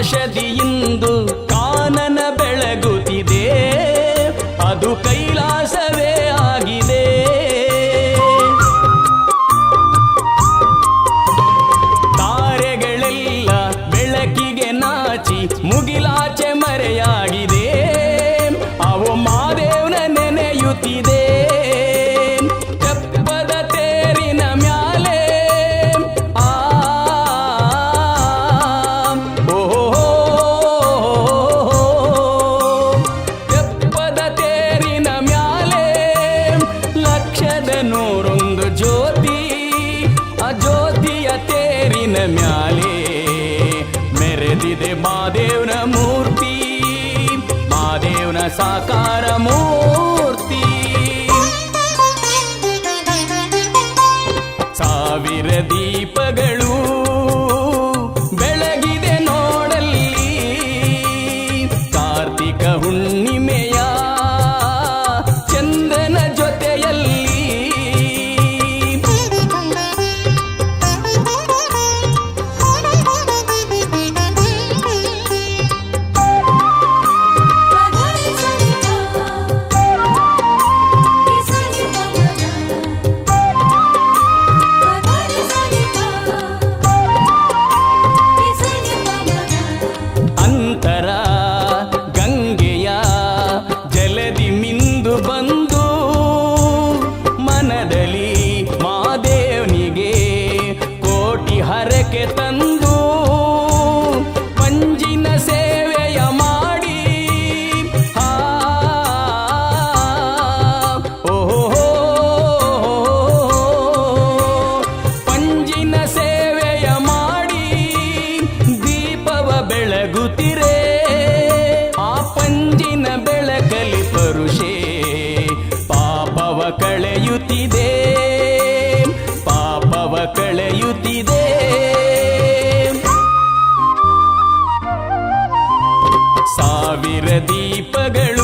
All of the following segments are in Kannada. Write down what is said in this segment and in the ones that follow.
ಆಕಾಶದಿಯಿಂದು ಕಾನನ ಬೆಳಗುತ್ತಿದೆ. ಅದು ಕೈಲಾಸವೇ ಆಗಿದೆ. ತಾರೆಗಳೆಲ್ಲ ಬೆಳಕಿಗೆ ನಾಚಿ ಮುಗಿ ಸಾಕಾರ ಮೂರ್ತಿ. ಸಾವಿರ ದೀಪಗಳು ಬೆಳಗಿದೆ ನೋಡಲ್ಲಿ. ಕಾರ್ತಿಕ ಹುಣ್ಣಿಮೆಯ இதே ಸಾವಿರ ದೀಪಗಳು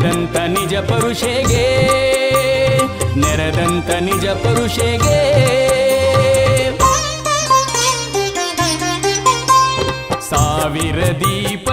ನೆರೆದಂತ ನಿಜ ಪರುಷೆಗೆ ನೆರೆದಂತ ನಿಜ ಪರುಷೆಗೆ. ಸಾವಿರ ದೀಪ